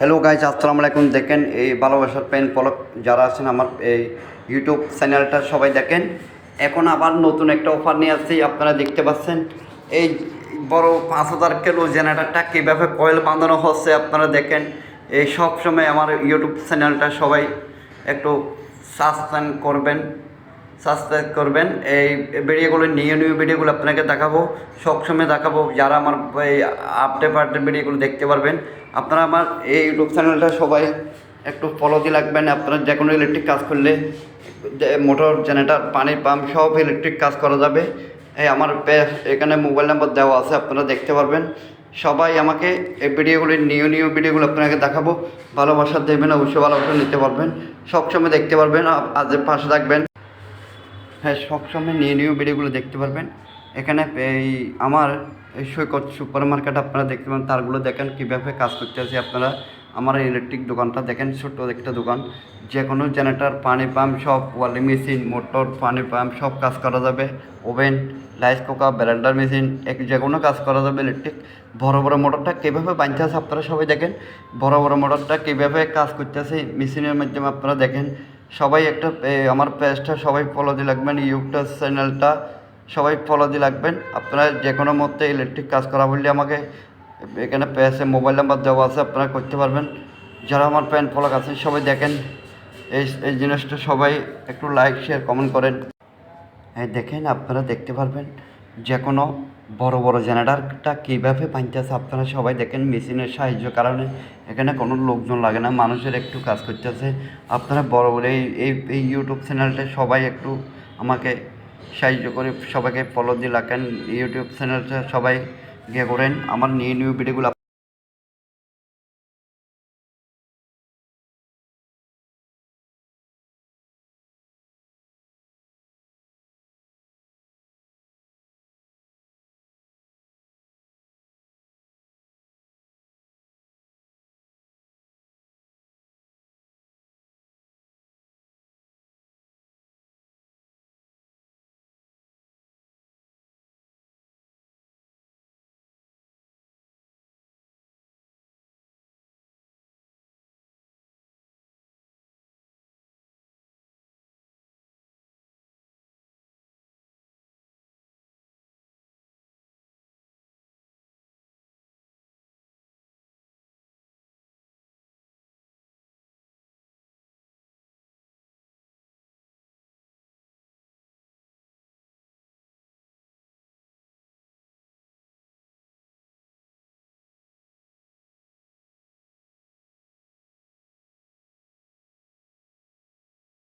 Hello guys আসসালামু আলাইকুম। দেখেন এই ভালোবাসার পেন পলক যারা আছেন আমার এই ইউটিউব চ্যানেলটা সবাই দেখেন। এখন আবার নতুন একটা অফার নিয়ে আসছি, আপনারা দেখতে পাচ্ছেন। এই বড় পাঁচ হাজার কিলো জেনারেটারটা কীভাবে কয়েল বাঁধানো হচ্ছে আপনারা দেখেন। এই সব সময় আমার ইউটিউব চ্যানেলটা সবাই একটু সাবস্ক্রাইব করবেন সাবস্ক্রাইব করবেন। এই ভিডিওগুলো নিয়ে নিউ ভিডিওগুলো আপনাকে দেখাবো। সবসময় দেখাবো। যারা আমার এই আপডেট আপডেট ভিডিওগুলো দেখতে পারবেন আপনারা আমার এই ইউটিউব চ্যানেলটা সবাই একটু ফলো দিয়ে রাখবেন। আপনারা যে কোনো ইলেকট্রিক কাজ করলে মোটর জেনারেটার পানির পাম্প সব ইলেকট্রিক কাজ করা যাবে। এই আমার এখানে মোবাইল নাম্বার দেওয়া আছে, আপনারা দেখতে পারবেন। সবাই আমাকে এই ভিডিওগুলি, নিউ নিউ ভিডিওগুলো আপনাকে দেখাবো। ভালোবাসা দেবেন, অবশ্যই ভালোবাসা নিতে পারবেন। সবসময় দেখতে পারবেন আজ পাশে থাকবেন। হ্যাঁ সবসময় নিউ নিউ ভিডিওগুলো দেখতে পারবেন। এখানে এই আমার এই সৈকত সুপার মার্কেট আপনারা দেখতে পাবেন তারগুলো দেখেন, কীভাবে কাজ করতে আছে আপনারা। আমার ইলেকট্রিক দোকানটা দেখেন, ছোট্ট একটা দোকান। যে কোনো জেনারেটার, পানি পাম্প, সব ওয়ালিং মেশিন, মোটর, পানি পাম্প, সব কাজ করা যাবে। Oven, rice cooker, blender machine, এক যে কোনো কাজ করা যাবে ইলেকট্রিক। বড় বড় মোটরটা কীভাবে বাঁধতে আছে আপনারা সবাই দেখেন। বড় বড় মোটরটা কীভাবে কাজ করতেছে মেশিনের মাধ্যমে আপনারা দেখেন। সবাই একটা আমার পেজটা সবাই ফলো দিয়ে রাখবেন ইউটিউব চ্যানেলটা সবাই ফলো দিয়ে রাখবেন আপনারা যে কোনো মধ্যে ইলেকট্রিক কাজ করা বললে আমাকে এখানে পেজে মোবাইল নাম্বার দেওয়া আছে, আপনারা করতে পারবেন। যারা আমার প্যান ফলক আছে সবাই দেখেন। এই এই জিনিসটা সবাই একটু লাইক শেয়ার কমেন্ট করেন। হ্যাঁ দেখেন, আপনারা দেখতে পারবেন যে কোনো বড় বড় জেনারেটারটা কীভাবে বাঁধতেছে আপনারা সবাই দেখেন মেশিনের সাহায্য কারণে। এখানে কোনো লোকজন লাগে না, মানুষের একটু কাজ করতেছে। আপনারা বড় বড় এই এই ইউটিউব চ্যানেলটা সবাই একটু আমাকে সাহায্য করে সবাইকে ফলো দিয়ে রাখেন ইউটিউব চ্যানেলটা সবাই গিয়ে করেন। আমার নিউ নিউ ভিডিওগুলো